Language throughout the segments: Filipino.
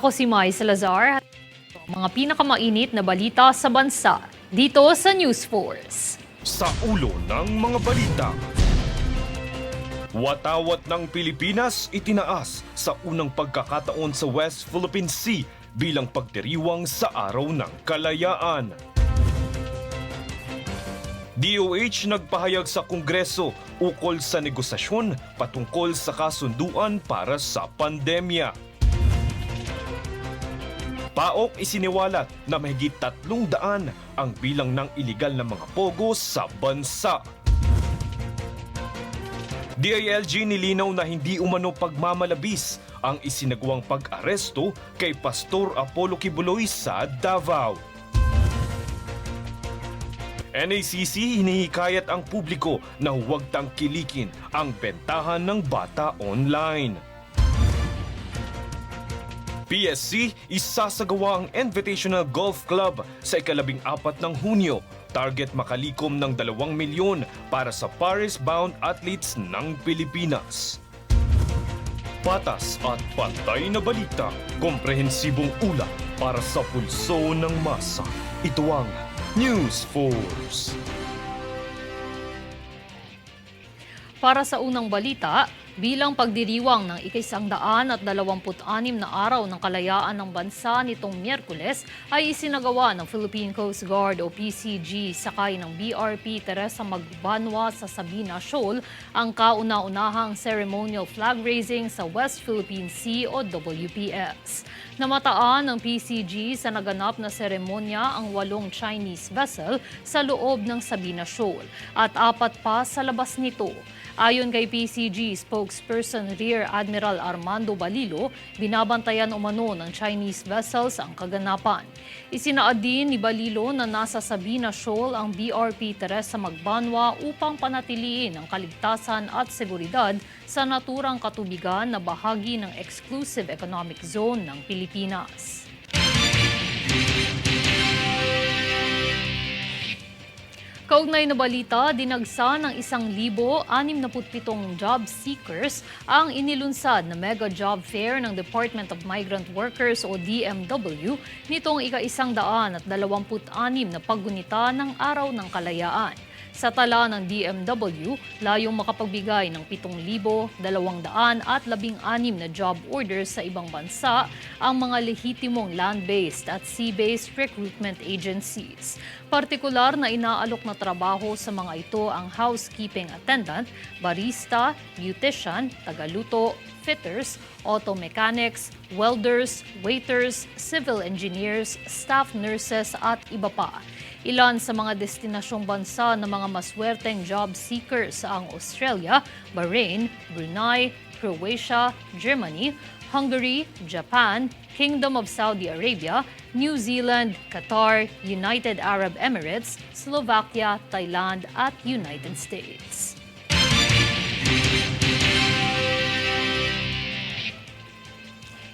Ako si Mai Salazar. Mga pinakamainit na balita sa bansa dito sa News Force. sa ulo ng mga balita. Watawat ng Pilipinas itinaas sa unang pagkakataon sa West Philippine Sea bilang pagdiriwang sa Araw ng Kalayaan. DOH nagpahayag sa Kongreso ukol sa negosasyon patungkol sa kasunduan para sa pandemya. PAOK isiniwalat na mahigit tatlong daan ang bilang ng iligal na mga pogo sa bansa. DILG nilinaw na hindi umano pagmamalabis ang isinagawang pag-aresto kay Pastor Apollo Kibuloy sa Davao. NACC hinihikayat ang publiko na huwag tangkilikin ang bentahan ng bata online. PSC isasagawa ang Invitational Golf Club sa ikalabing apat ng Hunyo. Target makalikom ng 2 milyon para sa Paris-bound athletes ng Pilipinas. Patas at pantay na balita, komprehensibong ulat para sa pulso ng masa. Ito ang News Force. Para sa unang balita, bilang pagdiriwang ng ikaisangdaan at dalawamput-anim na araw ng kalayaan ng bansa nitong Miyerkules ay isinagawa ng Philippine Coast Guard o PCG sakay ng BRP Teresa Magbanwa sa Sabina Shoal ang kauna-unahang ceremonial flag raising sa West Philippine Sea o WPS. Namataan ng PCG sa naganap na seremonya ang walong Chinese vessel sa loob ng Sabina Shoal at apat pa sa labas nito. Ayon kay PCG spokesperson Rear Admiral Armando Balilo, binabantayan umano ng Chinese vessels ang kaganapan. Isinaad din ni Balilo na nasa Sabina Shoal ang BRP Teresa Magbanwa upang panatiliin ang kaligtasan at seguridad sa naturang katubigan na bahagi ng Exclusive Economic Zone ng Pilipinas. Kaugnay na balita, dinagsa ng isang libo, anim na putpitong job seekers ang inilunsad na mega job fair ng Department of Migrant Workers o DMW nitong ika-isang daan at dalawamput-anim na paggunita ng Araw ng Kalayaan. Sa tala ng DMW, layong makapagbigay ng 7,216 na job orders sa ibang bansa ang mga lehitimong land-based at sea-based recruitment agencies. Partikular na inaalok na trabaho sa mga ito ang housekeeping attendant, barista, beautician, tagaluto, fitters, auto mechanics, welders, waiters, civil engineers, staff nurses at iba pa. Ilan sa mga destinasyong bansa ng mga maswerteng job seekers ang Australia, Bahrain, Brunei, Croatia, Germany, Hungary, Japan, Kingdom of Saudi Arabia, New Zealand, Qatar, United Arab Emirates, Slovakia, Thailand at United States.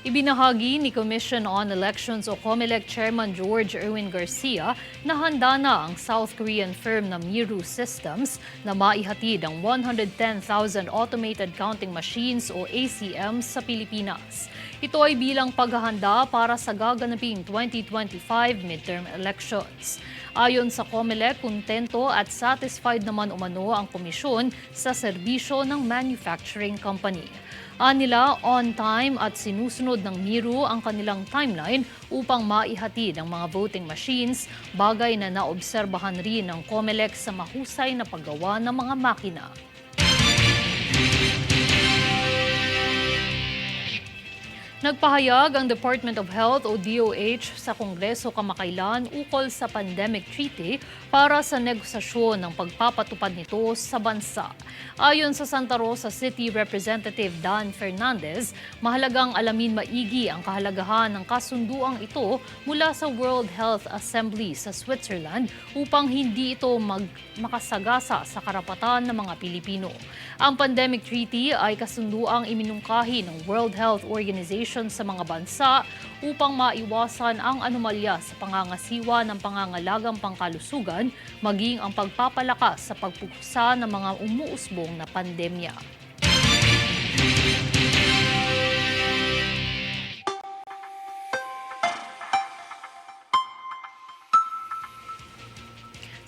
Ibinahagi ni Commission on Elections o COMELEC Chairman George Erwin Garcia na handa na ang South Korean firm na Miru Systems na maihatid ang 110,000 automated counting machines o ACM sa Pilipinas. Ito ay bilang paghahanda para sa gaganaping 2025 midterm elections. Ayon sa COMELEC, kontento at satisfied naman umano ang komisyon sa serbisyo ng manufacturing company. Anila on time at sinusunod ng Miro ang kanilang timeline upang maihatid ang mga voting machines, bagay na naobserbahan rin ng COMELEC sa mahusay na paggawa ng mga makina. Nagpahayag ang Department of Health o DOH sa Kongreso kamakailan ukol sa pandemic treaty para sa negosasyon ng pagpapatupad nito sa bansa. Ayon sa Santa Rosa City Representative Dan Fernandez, mahalagang alamin maigi ang kahalagahan ng kasunduang ito mula sa World Health Assembly sa Switzerland upang hindi ito mag makasagasa sa karapatan ng mga Pilipino. Ang pandemic treaty ay kasunduang iminungkahi ng World Health Organization sa mga bansa upang maiwasan ang anomalya sa pangangasiwa ng pangangalagang pangkalusugan maging ang pagpapalakas sa pagpuksa ng mga umuusbong na pandemya.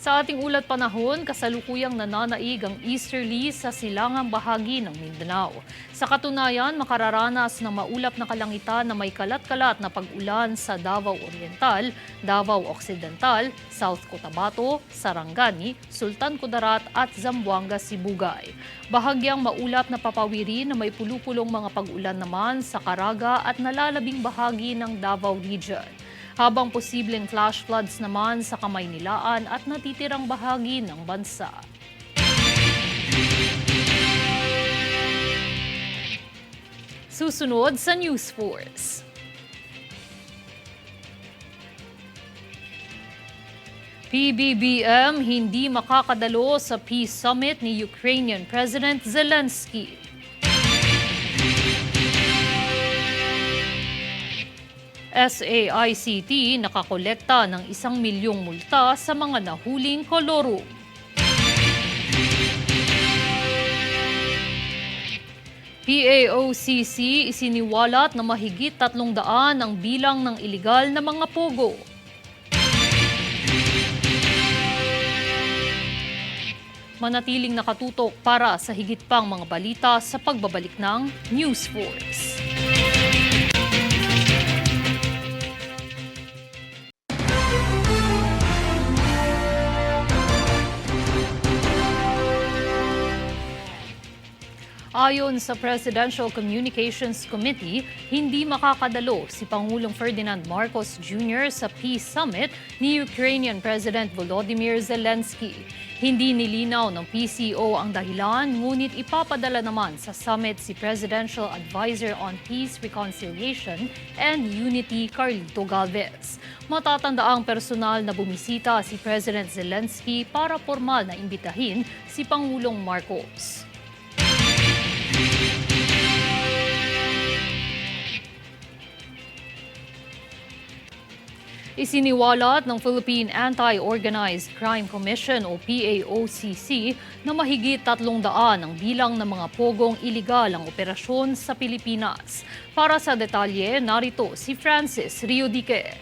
Sa ating ulat panahon, kasalukuyang nananaig ang easterly sa silangang bahagi ng Mindanao. Sa katunayan, makararanas ng maulap na kalangitan na may kalat-kalat na pag-ulan sa Davao Oriental, Davao Occidental, South Cotabato, Sarangani, Sultan Kudarat at Zamboanga, Sibugay. Bahagyang maulap na papawiri na may pulupulong mga pag-ulan naman sa Caraga at nalalabing bahagi ng Davao Region habang posibleng flash floods naman sa Kamaynilaan at natitirang bahagi ng bansa. Susunod sa News Force. PBBM hindi makakadalo sa Peace Summit ni Ukrainian President Zelensky. SAICT nakakolekta ng isang milyong multa sa mga nahuling koloro. PAOCC isiniwalat na mahigit tatlong daan ang bilang ng iligal na mga pogo. Manatiling nakatutok para sa higit pang mga balita sa pagbabalik ng News Force. Ayon sa Presidential Communications Committee, hindi makakadalo si Pangulong Ferdinand Marcos Jr. sa Peace Summit ni Ukrainian President Volodymyr Zelensky. Hindi nilinaw ng PCO ang dahilan, ngunit ipapadala naman sa summit si Presidential Advisor on Peace, Reconciliation and Unity Carlito Galvez. Matatanda ang personal na bumisita si President Zelensky para formal na imbitahin si Pangulong Marcos. Isiniwalat ng Philippine Anti-Organized Crime Commission o PAOCC na mahigit tatlong daan ang bilang ng mga pogong iligal ang operasyon sa Pilipinas. Para sa detalye, narito si Francis Riodique.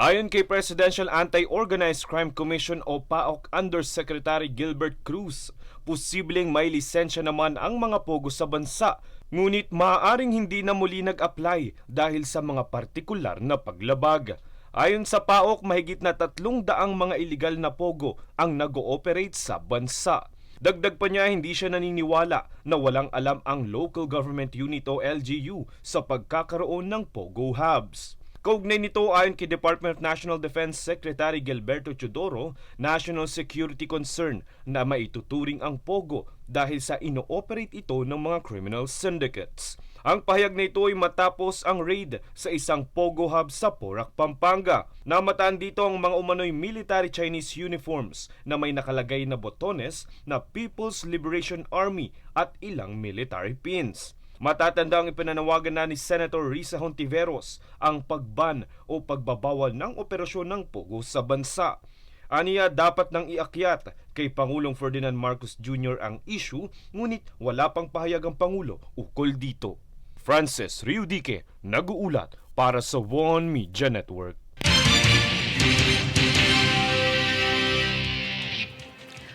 Ayon kay Presidential Anti-Organized Crime Commission o PAOK Undersecretary Gilbert Cruz, posibleng may lisensya naman ang mga pogo sa bansa, ngunit maaaring hindi na muli nag-apply dahil sa mga partikular na paglabag. Ayon sa PAOK, mahigit na tatlong daang mga iligal na pogo ang nag-ooperate sa bansa. Dagdag pa niya, hindi siya naniniwala na walang alam ang Local Government Unit o LGU sa pagkakaroon ng Pogo Hubs. Kaugnay nito ayon kay Department of National Defense Secretary Gilberto Chodoro, national security concern na maituturing ang Pogo dahil sa ino-operate ito ng mga criminal syndicates. Ang pahayag na ito ay matapos ang raid sa isang Pogo Hub sa Porac, Pampanga. Namataan dito ang mga umano'y military Chinese uniforms na may nakalagay na botones na People's Liberation Army at ilang military pins. Matatanda ang ipinanawagan na ni Senator Risa Hontiveros ang pagban o pagbabawal ng operasyon ng Pogo sa bansa. Aniya dapat nang iakyat kay Pangulong Ferdinand Marcos Jr. ang issue ngunit wala pang pahayag ang Pangulo ukol dito. Francis Riudique, nag-uulat para sa One Media Network.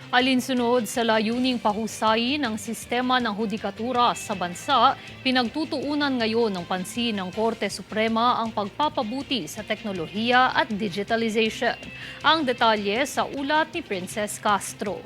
Alinsunod sa layuning pahusayin ng sistema ng hudikatura sa bansa, pinagtutuunan ngayon ng pansin ng Korte Suprema ang pagpapabuti sa teknolohiya at digitalization. Ang detalye sa ulat ni Princess Castro.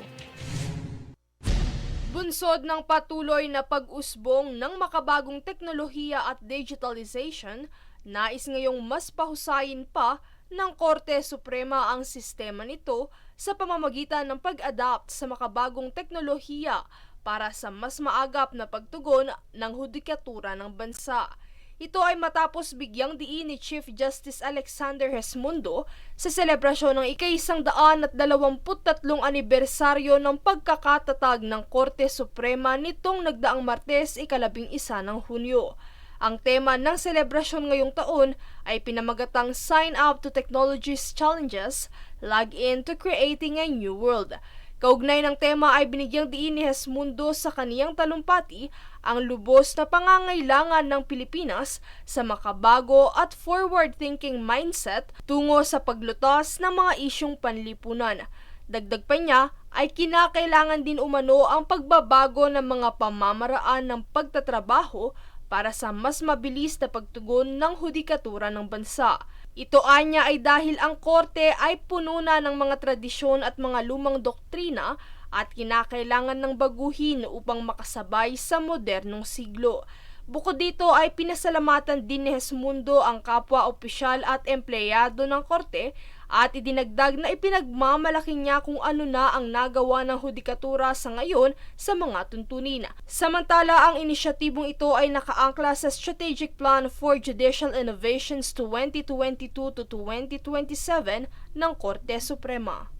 Bunsod ng patuloy na pag-usbong ng makabagong teknolohiya at digitalization, nais ngayong mas pahusayin pa ng Korte Suprema ang sistema nito sa pamamagitan ng pag-adapt sa makabagong teknolohiya para sa mas maagap na pagtugon ng hudikatura ng bansa. Ito ay matapos bigyang diin ni Chief Justice Alexander Resmundo sa selebrasyon ng ikaisang daan at dalawamput anibersaryo ng pagkakatatag ng Korte Suprema nitong nagdaang Martes ikalabing isa ng Hunyo. Ang tema ng selebrasyon ngayong taon ay pinamagatang Sign Up to Technology's Challenges, Log In to Creating a New World. Kaugnay ng tema ay binigyang diin ni Hesmundo sa kaniyang talumpati ang lubos na pangangailangan ng Pilipinas sa makabago at forward-thinking mindset tungo sa paglutas ng mga isyong panlipunan. Dagdag pa niya ay kinakailangan din umano ang pagbabago ng mga pamamaraan ng pagtatrabaho para sa mas mabilis na pagtugon ng hudikatura ng bansa. Ito anya ay dahil ang korte ay puno na ng mga tradisyon at mga lumang doktrina at kinakailangan ng baguhin upang makasabay sa modernong siglo. Bukod dito ay pinasalamatan din ni Hesmundo ang kapwa opisyal at empleyado ng korte at idinagdag na ipinagmamalaki niya kung ano na ang nagawa ng hudikatura sa ngayon sa mga tuntunin. Samantala, ang inisyatibong ito ay nakaangkla sa Strategic Plan for Judicial Innovations 2022 to 2027 ng Korte Suprema.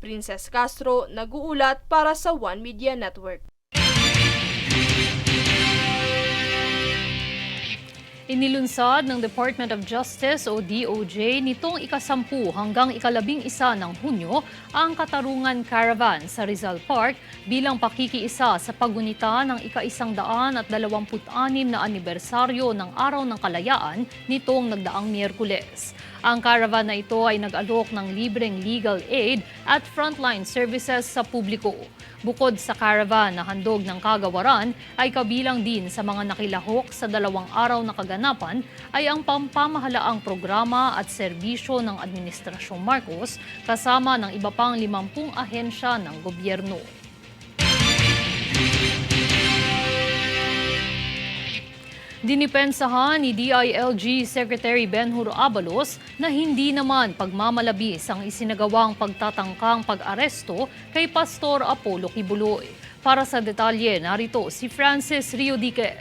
Princess Castro, nag-uulat para sa One Media Network. Inilunsad ng Department of Justice o DOJ nitong ikasampu hanggang ikalabing isa ng Hunyo ang Katarungan Caravan sa Rizal Park bilang pakikiisa sa pagunita ng ika-isang daan at dalawamput-anim na anibersaryo ng Araw ng Kalayaan nitong nagdaang Miyerkules. Ang caravan na ito ay nag-alok ng libreng legal aid at frontline services sa publiko. Bukod sa caravan na handog ng kagawaran, ay kabilang din sa mga nakilahok sa dalawang araw na kaganapan ay ang pampamahalaang programa at serbisyo ng Administrasyong Marcos kasama ng iba pang 50 ahensya ng gobyerno. Dinipensahan ni DILG Secretary Benhur Abalos na hindi naman pagmamalabis ang isinagawang pagtatangkang pag-aresto kay Pastor Apollo Kibuloy. Para sa detalye, narito si Francis Riodique.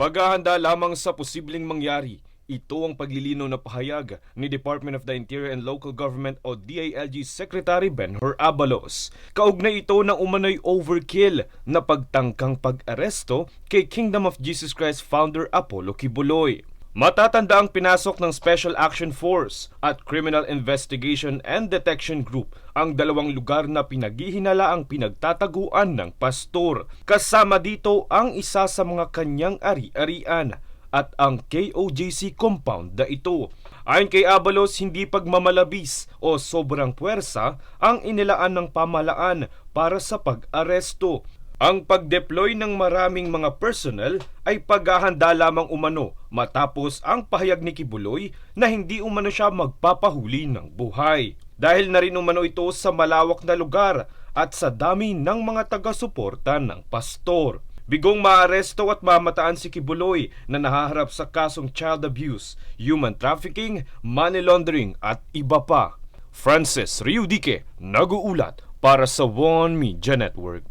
Paghahanda lamang sa posibleng mangyari, ito ang paglilinaw na pahayag ni Department of the Interior and Local Government o DILG Secretary Benhur Abalos. Kaugnay ito ng umano'y overkill na pagtangkang pag-aresto kay Kingdom of Jesus Christ founder Apollo Kibuloy. Matatanda ang pinasok ng Special Action Force at Criminal Investigation and Detection Group ang dalawang lugar na pinaghihinala ang pinagtataguan ng pastor. Kasama dito ang isa sa mga kanyang ari-arian at ang KOJC compound na ito. Ayon kay Abalos, hindi pagmamalabis o sobrang puwersa ang inilaan ng pamalaan para sa pag-aresto. Ang pag-deploy ng maraming mga personnel ay paghahanda lamang umano matapos ang pahayag ni Kibuloy na hindi umano siya magpapahuli ng buhay. Dahil na rin umano ito sa malawak na lugar at sa dami ng mga taga-suporta ng pastor. Bigong maaresto at mamataan si Kibuloy na nahaharap sa kasong child abuse, human trafficking, money laundering at iba pa. Francis Riudique, nag-uulat para sa One Media Network.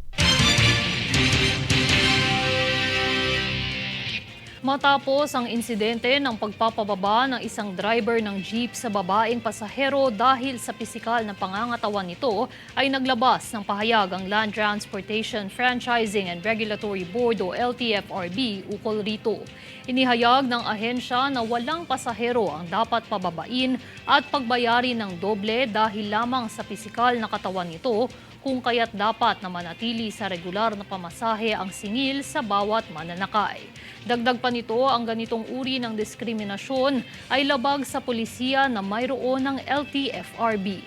Matapos ang insidente ng pagpapababa ng isang driver ng jeep sa babaeng pasahero dahil sa pisikal na pangangatawan nito, ay naglabas ng pahayag ang Land Transportation Franchising and Regulatory Board o LTFRB ukol rito. Inihayag ng ahensya na walang pasahero ang dapat pababain at pagbayarin ng doble dahil lamang sa pisikal na katawan nito kung kaya't dapat na manatili sa regular na pamasahe ang singil sa bawat mananakay. Dagdag pa nito, ang ganitong uri ng diskriminasyon ay labag sa polisiya na mayroon ng LTFRB.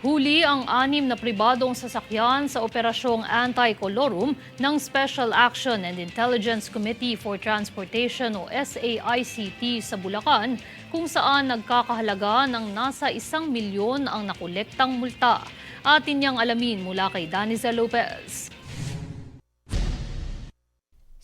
Huli ang anim na pribadong sasakyan sa operasyong anti-colorum ng Special Action and Intelligence Committee for Transportation o SAICT sa Bulacan kung saan nagkakahalaga ng nasa isang milyon ang nakolektang multa. Atin niyang alamin mula kay Daniza Lopez.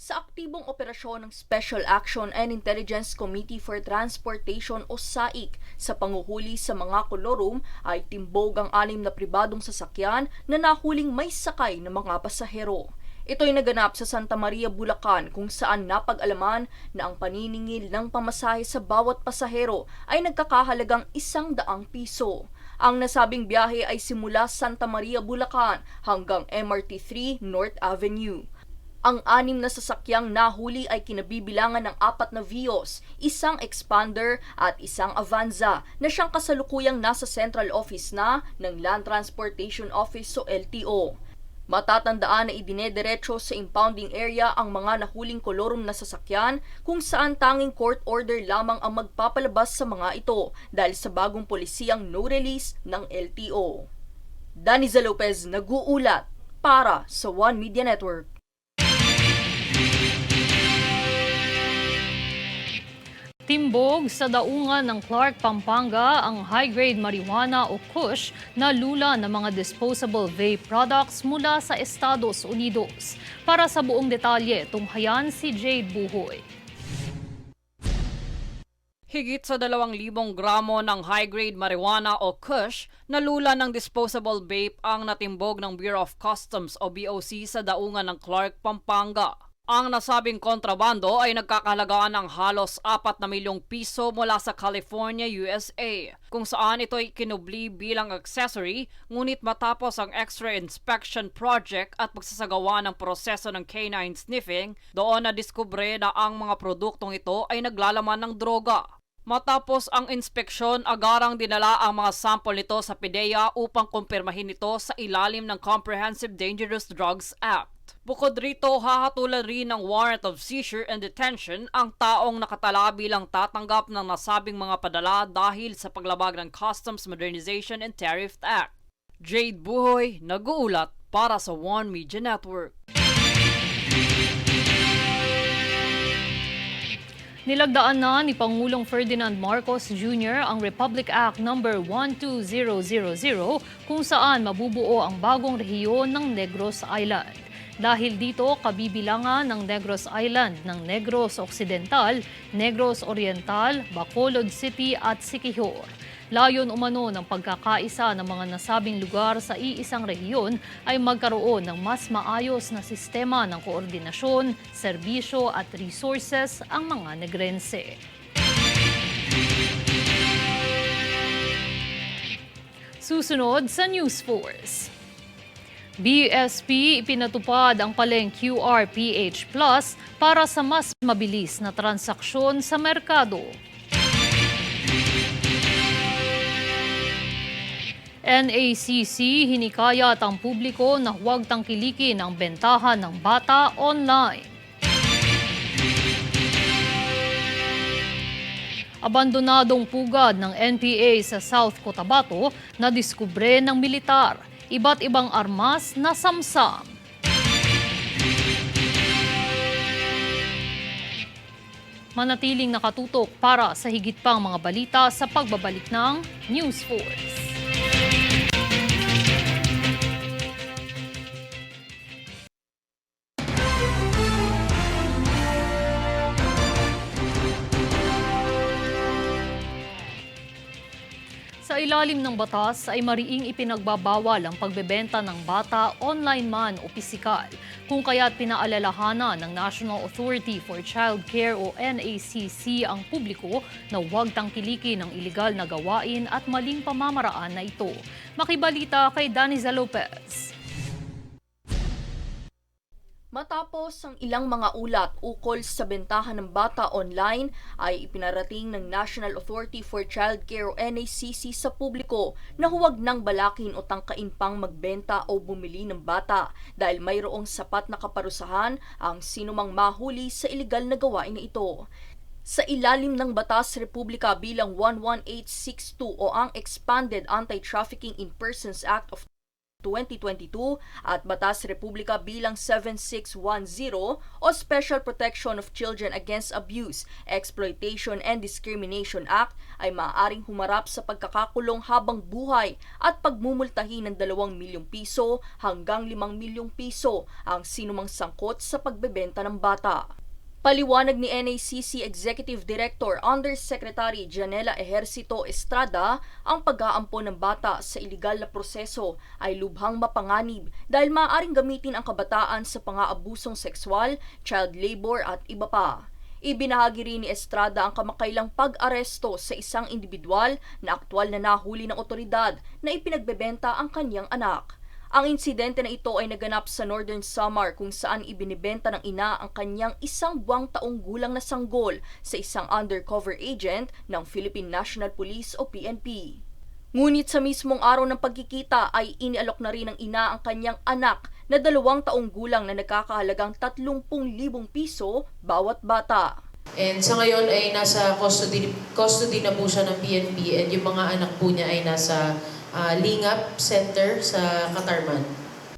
Sa aktibong operasyon ng Special Action and Intelligence Committee for Transportation o SAIC sa panguhuli sa mga kolorum ay timbog ang anim na pribadong sasakyan na nahuling may sakay ng mga pasahero. Ito'y naganap sa Santa Maria, Bulacan kung saan napag-alaman na ang paniningil ng pamasahe sa bawat pasahero ay nagkakahalagang isang daang piso. Ang nasabing biyahe ay simula Santa Maria, Bulacan hanggang MRT 3 North Avenue. Ang anim na sasakyang nahuli ay kinabibilangan ng apat na Vios, isang Expander at isang Avanza na siyang kasalukuyang nasa central office na ng Land Transportation Office o LTO. Matatandaan na idinediretso sa impounding area ang mga nahuling kolorum na sasakyan kung saan tanging court order lamang ang magpapalabas sa mga ito dahil sa bagong polisiyang no release ng LTO. Daniza Lopez nag-uulat para sa One Media Network. Timbog sa daungan ng Clark, Pampanga ang high-grade marijuana o kush na lula ng mga disposable vape products mula sa Estados Unidos. Para sa buong detalye, tunghayan si Jade Buhoy. Higit sa 2,000 gramo ng high-grade marijuana o kush na lula ng disposable vape ang natimbog ng Bureau of Customs o BOC sa daungan ng Clark, Pampanga. Ang nasabing kontrabando ay nagkakahalagaan ng halos 4 na milyong piso mula sa California, USA, kung saan ito ay kinubli bilang accessory ngunit matapos ang extra inspection project at pagsasagawa ng proseso ng canine sniffing, doon na diskubre na ang mga produktong ito ay naglalaman ng droga. Matapos ang inspeksyon, agarang dinala ang mga sample nito sa PDEA upang kumpirmahin ito sa ilalim ng Comprehensive Dangerous Drugs Act. Bukod rito, hahatulan rin ng warrant of seizure and detention ang taong nakatala bilang tatanggap ng nasabing mga padala dahil sa paglabag ng Customs Modernization and Tariff Act. Jade Buhoy, nag-uulat para sa One Media Network. Nilagdaan na ni Pangulong Ferdinand Marcos Jr. ang Republic Act No. 12000 kung saan mabubuo ang bagong rehiyon ng Negros Island. Dahil dito, kabibilangan ng Negros Island ng Negros Occidental, Negros Oriental, Bacolod City at Siquijor. Layon umano ng pagkakaisa ng mga nasabing lugar sa iisang rehiyon ay magkaroon ng mas maayos na sistema ng koordinasyon, serbisyo at resources ang mga negrense. Susunod sa News Force. BSP ipinatupad ang paleng QRPH Plus para sa mas mabilis na transaksyon sa merkado. NACC hinikayat ang publiko na huwag tangkilikin ang bentahan ng bata online. Abandonadong pugad ng NPA sa South Cotabato na diskubre ng militar. Iba't ibang armas na samsam. Manatiling nakatutok para sa higit pang mga balita sa pagbabalik ng News Force. Ilalim ng batas ay mariing ipinagbabawal ang pagbebenta ng bata online man o pisikal, kung kaya't pinaalalahanan ng National Authority for Child Care o NACC ang publiko na huwag tangkilikin ang iligal na gawain at maling pamamaraan na ito. Makibalita kay Daniza Lopez. Matapos ang ilang mga ulat ukol sa bentahan ng bata online ay ipinarating ng National Authority for Child Care o NACC sa publiko na huwag nang balakin o tangkain pang magbenta o bumili ng bata dahil mayroong sapat na kaparusahan ang sinumang mahuli sa ilegal na gawain na ito. Sa ilalim ng Batas Republika bilang 11862 o ang Expanded Anti-Trafficking in Persons Act of 2022 at Batas Republika bilang 7610 o Special Protection of Children Against Abuse, Exploitation and Discrimination Act ay maaaring humarap sa pagkakakulong habang buhay at pagmumultahin ng 2 milyong piso hanggang 5 milyong piso ang sinumang sangkot sa pagbebenta ng bata. Paliwanag ni NACC Executive Director Undersecretary Janela Ejercito Estrada, ang pag-aampon ng bata sa iligal na proseso ay lubhang mapanganib dahil maaaring gamitin ang kabataan sa pangaabusong sexual, child labor at iba pa. Ibinahagi rin ni Estrada ang kamakailang pag-aresto sa isang individual na aktwal na nahuli ng otoridad na ipinagbebenta ang kanyang anak. Ang insidente na ito ay naganap sa Northern Samar kung saan ibinibenta ng ina ang kanyang isang buwang taong gulang na sanggol sa isang undercover agent ng Philippine National Police o PNP. Ngunit sa mismong araw ng pagkikita ay inialok na rin ng ina ang kanyang anak na dalawang taong gulang na nagkakahalagang 30,000 piso bawat bata. And sa ngayon ay nasa custody, custody na po siya ng PNP and yung mga anak po niya ay nasa ah, Lingap Center sa Katarman.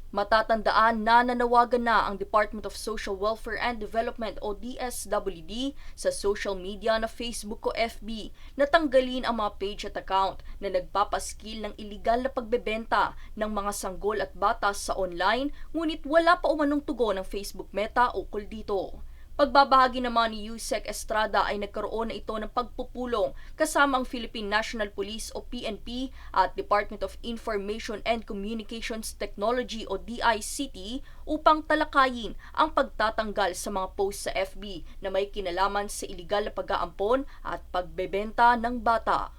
Matatandaan na nanawagan na ang Department of Social Welfare and Development o DSWD sa social media na Facebook o FB na tanggalin ang mga page at account na nagpapaskil ng iligal na pagbebenta ng mga sanggol at batas sa online ngunit wala pa umanong tugon ng Facebook Meta ukol dito. Pagbabahagi naman ni Yusek Estrada ay nagkaroon na ito ng pagpupulong kasama ang Philippine National Police o PNP at Department of Information and Communications Technology o DICT upang talakayin ang pagtatanggal sa mga post sa FB na may kinalaman sa iligal na pag-aampon at pagbebenta ng bata.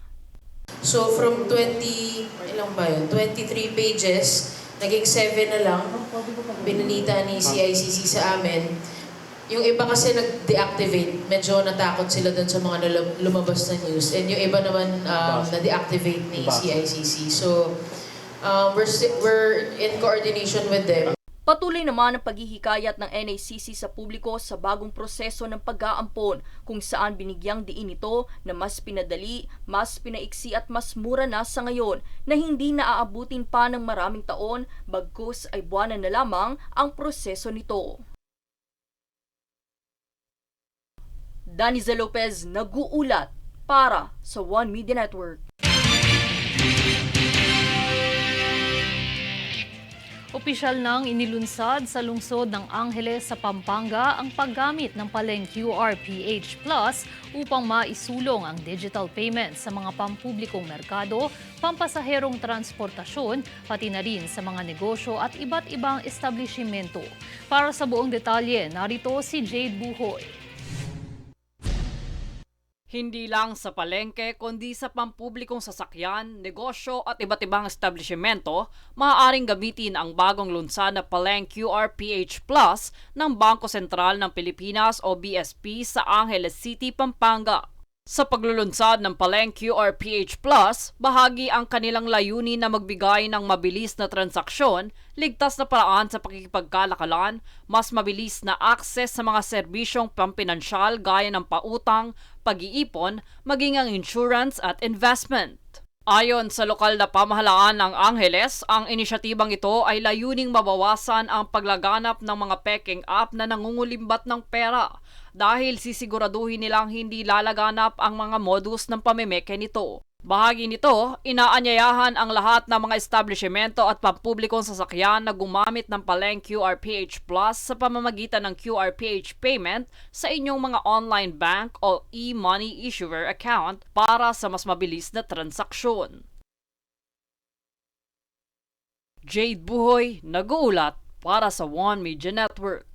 So from 20, ilang ba yun? 23 pages, naging 7 na lang. Binanita ni CICC sa amin. Yung iba kasi nag-deactivate, medyo natakot sila dun sa mga lumabas na news. And yung iba naman um, na-deactivate ni CICC. So um, we're, we're in coordination with them. Patuloy naman ang paghihikayat ng NACC sa publiko sa bagong proseso ng pag-aampon kung saan binigyang diin ito na mas pinadali, mas pinaiksi at mas mura na sa ngayon na hindi naaabutin pa ng maraming taon bagkus ay buwanan na lamang ang proseso nito. Daniza Lopez nag-uulat para sa One Media Network. Opisyal nang inilunsad sa lungsod ng Angeles sa Pampanga ang paggamit ng Paleng QRPH Plus upang maisulong ang digital payments sa mga pampublikong merkado, pampasaherong transportasyon, pati na rin sa mga negosyo at iba't ibang establishmento. Para sa buong detalye, narito si Jade Buhoy. Hindi lang sa palengke kundi sa pampublikong sasakyan, negosyo at iba't ibang establishmento, maaaring gamitin ang bagong lunsad na Paleng QRPH Plus ng Bangko Sentral ng Pilipinas o BSP sa Angeles City, Pampanga. Sa paglulunsad ng Paleng QRPH Plus, bahagi ang kanilang layunin na magbigay ng mabilis na transaksyon, ligtas na paraan sa pakikipagkalakalan, mas mabilis na akses sa mga serbisyong pampinansyal gaya ng pautang, pag-iipon, maging ang insurance at investment. Ayon sa lokal na pamahalaan ng Angeles, ang inisyatibang ito ay layuning mabawasan ang paglaganap ng mga peking app na nangungulimbat ng pera dahil sisiguraduhin nilang hindi lalaganap ang mga modus ng pamimeke nito. Bahagi nito, inaanyayahan ang lahat ng mga establishmento at pampublikong sasakyan na gumamit ng Paleng QRPH Plus sa pamamagitan ng QRPH payment sa inyong mga online bank o e-money issuer account para sa mas mabilis na transaksyon. Jade Buhoy, nag-uulat para sa One Media Network.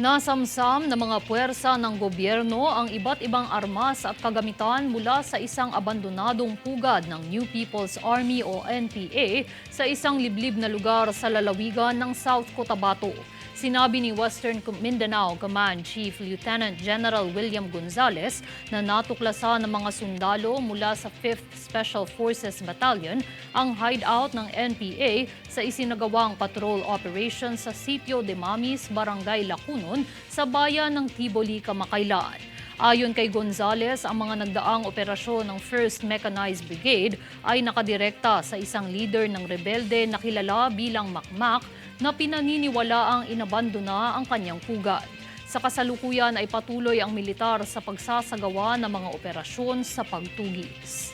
Nasamsam ng mga puwersa ng gobyerno ang iba't ibang armas at kagamitan mula sa isang abandonadong pugad ng New People's Army o NPA sa isang liblib na lugar sa lalawigan ng South Cotabato. Sinabi ni Western Mindanao Command Chief Lieutenant General William Gonzales na natuklasan ng mga sundalo mula sa 5th Special Forces Battalion ang hideout ng NPA sa isinagawang patrol operation sa Sitio de Mamis, Barangay Lacunon sa bayan ng Tiboli, Kamakailan. Ayon kay Gonzales, ang mga nagdaang operasyon ng 1st Mechanized Brigade ay nakadirekta sa isang leader ng rebelde na kilala bilang Makmak na pinaniniwalaang inabandona ang kanyang pugad. Sa kasalukuyan ay patuloy ang militar sa pagsasagawa ng mga operasyon sa pagtugis.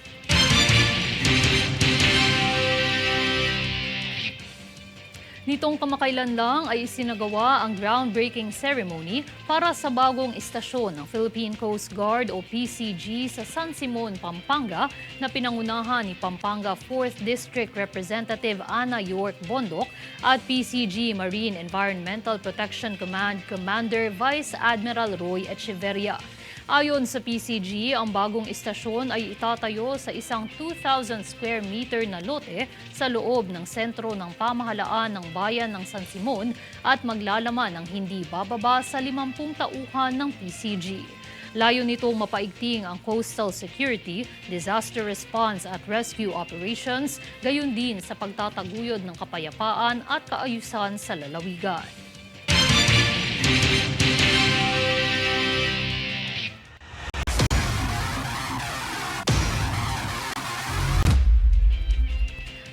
Nitong kamakailan lang ay isinagawa ang groundbreaking ceremony para sa bagong istasyon ng Philippine Coast Guard o PCG sa San Simon, Pampanga na pinangunahan ni Pampanga 4th District Representative Ana York Bondok at PCG Marine Environmental Protection Command Commander Vice Admiral Roy Echeverria. Ayon sa PCG, ang bagong istasyon ay itatayo sa isang 2,000 square meter na lote sa loob ng sentro ng pamahalaan ng bayan ng San Simon at maglalaman ng hindi bababa sa 50 tauhan ng PCG. Layo nitong mapaigting ang coastal security, disaster response at rescue operations, gayon din sa pagtataguyod ng kapayapaan at kaayusan sa lalawigan.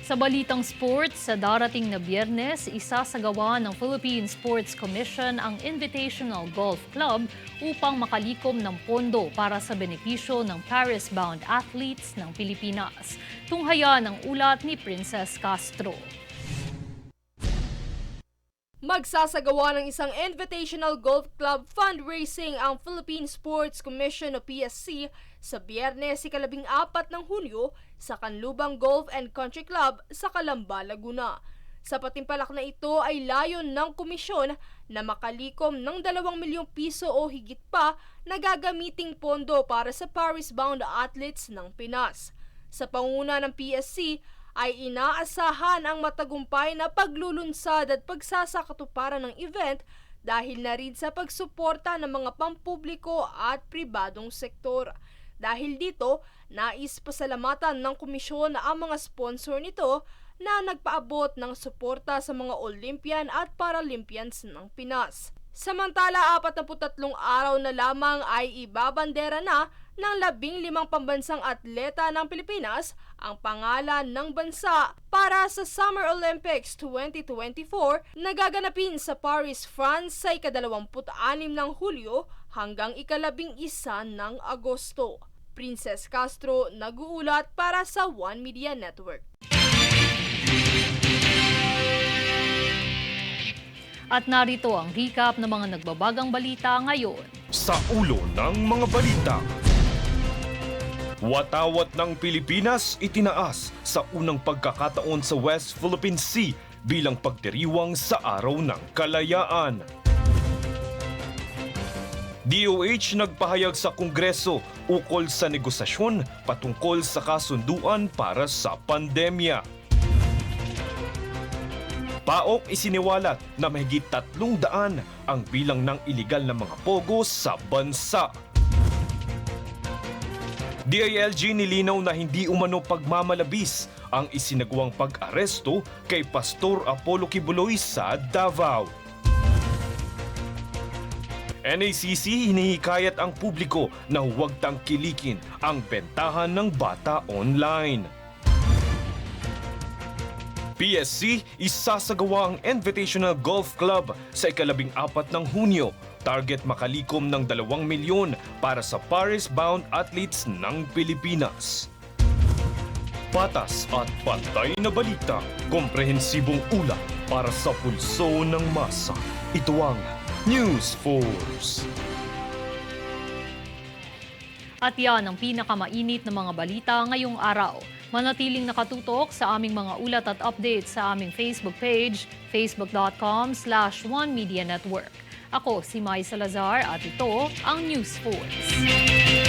Sa balitang sports, sa darating na biyernes, isasagawa ng Philippine Sports Commission ang Invitational Golf Club upang makalikom ng pondo para sa benepisyo ng Paris-bound athletes ng Pilipinas. Tunghaya ng ulat ni Princess Castro. Magsasagawa ng isang Invitational Golf Club fundraising ang Philippine Sports Commission o PSC sa biyernes ikalabing apat ng Hunyo sa Kanlubang Golf and Country Club sa Calamba, Laguna. Sa patimpalak na ito ay layon ng komisyon na makalikom ng 2 milyong piso o higit pa na gagamiting pondo para sa Paris-bound athletes ng Pinas. Sa panguna ng PSC, ay inaasahan ang matagumpay na paglulunsad at pagsasakatuparan ng event dahil na rin sa pagsuporta ng mga pampubliko at pribadong sektor. Dahil dito, nais pasalamatan ng komisyon ang mga sponsor nito na nagpaabot ng suporta sa mga Olympian at Paralympians ng Pinas. Samantala, 43 araw na lamang ay ibabandera na ng labing limang pambansang atleta ng Pilipinas ang pangalan ng bansa para sa Summer Olympics 2024 na gaganapin sa Paris, France sa ikadalawamput-anim ng Hulyo hanggang ikalabing isa ng Agosto. Princess Castro nag-uulat para sa One Media Network. At narito ang recap ng mga nagbabagang balita ngayon. Sa ulo ng mga balita. Watawat ng Pilipinas itinaas sa unang pagkakataon sa West Philippine Sea bilang pagdiriwang sa Araw ng Kalayaan. DOH nagpahayag sa Kongreso ukol sa negosasyon patungkol sa kasunduan para sa pandemya. PAOK isiniwalat na mahigit tatlong daan ang bilang ng iligal na mga pogo sa bansa. DILG nilinaw na hindi umano pagmamalabis ang isinagawang pag-aresto kay Pastor Apollo Kibuloy sa Davao. NACC hinihikayat ang publiko na huwag tangkilikin ang bentahan ng bata online. PSC isasagawa ang Invitational Golf Club sa ikalabing apat ng Hunyo. Target makalikom ng 2 milyon para sa Paris-bound athletes ng Pilipinas. Patas at pantay na balita, komprehensibong ulat para sa pulso ng masa. Ito ang News Force. At yan ang pinakamainit na mga balita ngayong araw. Manatiling nakatutok sa aming mga ulat at updates sa aming Facebook page, facebook.com slash One. Ako si Mai Salazar at ito ang News Force.